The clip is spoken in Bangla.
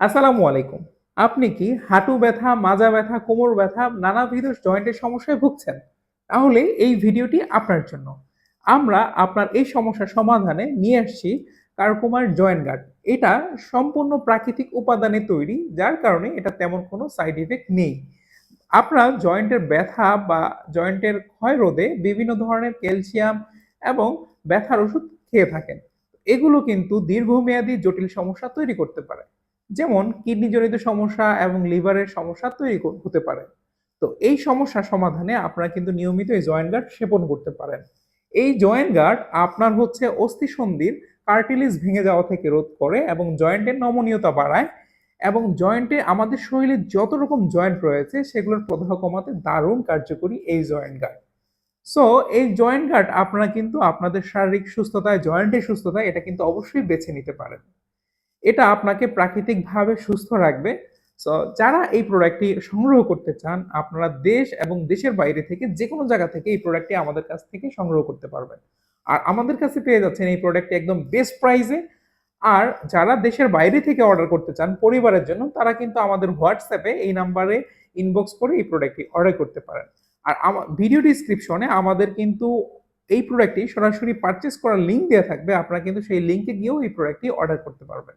আসসালামু আলাইকুম। আপনি কি হাঁটু ব্যথা, মাজা ব্যথা, কোমর ব্যথা নানাবিধ জয়েন্টের সমস্যায় ভুগছেন? তাহলে এই ভিডিওটি আপনার জন্য। আমরা আপনার এই সমস্যার সমাধানে নিয়ে আসছি কার্কুমার জয়েন্ট গার্ড। এটা সম্পূর্ণ প্রাকৃতিক উপাদানে তৈরি, যার কারণে এটা তেমন কোনো সাইড ইফেক্ট নেই। আপনার জয়েন্টের ব্যথা বা জয়েন্টের ক্ষয় রোধে বিভিন্ন ধরনের ক্যালসিয়াম এবং ব্যথার ওষুধ খেয়ে থাকেন। এগুলো কিন্তু দীর্ঘমেয়াদী জটিল সমস্যা তৈরি করতে পারে। যেমন কিডনিজনিত সমস্যা এবং লিভারের সমস্যা তৈরি হতে পারে। তো এই সমস্যা সমাধানে আপনারা কিন্তু নিয়মিত এই জয়েন্ট গার্ড সেবন করতে পারেন। এই জয়েন্ট গার্ড আপনার হচ্ছে অস্থি সন্ধির কার্টিলিজ ভেঙে যাওয়া থেকে রোধ করে এবং জয়েন্টের নমনীয়তা বাড়ায় এবং জয়েন্টে আমাদের শরীরে যত রকম জয়েন্ট রয়েছে সেগুলোর প্রদাহ কমাতে দারুণ কার্যকরী এই জয়েন্ট গার্ড। সো এই জয়েন্ট গার্ড আপনারা কিন্তু আপনাদের শারীরিক সুস্থতায়, জয়েন্টের সুস্থতায় এটা কিন্তু অবশ্যই বেছে নিতে পারেন। এটা আপনাকে প্রাকৃতিকভাবে সুস্থ রাখবে। সো যারা এই প্রোডাক্টটি সংগ্রহ করতে চান, আপনারা দেশ এবং দেশের বাইরে থেকে যে কোনো জায়গা থেকে এই প্রোডাক্টটি আমাদের কাছ থেকে সংগ্রহ করতে পারবেন। আর আমাদের কাছে পেয়ে যাচ্ছেন এই প্রোডাক্টটি একদম বেস্ট প্রাইসে আর যারা দেশের বাইরে থেকে অর্ডার করতে চান, পরিবারের জন্য, তারা কিন্তু আমাদের হোয়াটসঅ্যাপে এই নাম্বারে ইনবক্স করে এই প্রোডাক্টটি অর্ডার করতে পারেন। আর আমার ভিডিও ডিসক্রিপশনে আমাদের কিন্তু এই প্রোডাক্টটি সরাসরি পারচেস করার লিঙ্ক দেওয়া থাকবে। আপনারা কিন্তু সেই লিঙ্কে গিয়েও এই প্রোডাক্টটি অর্ডার করতে পারবেন।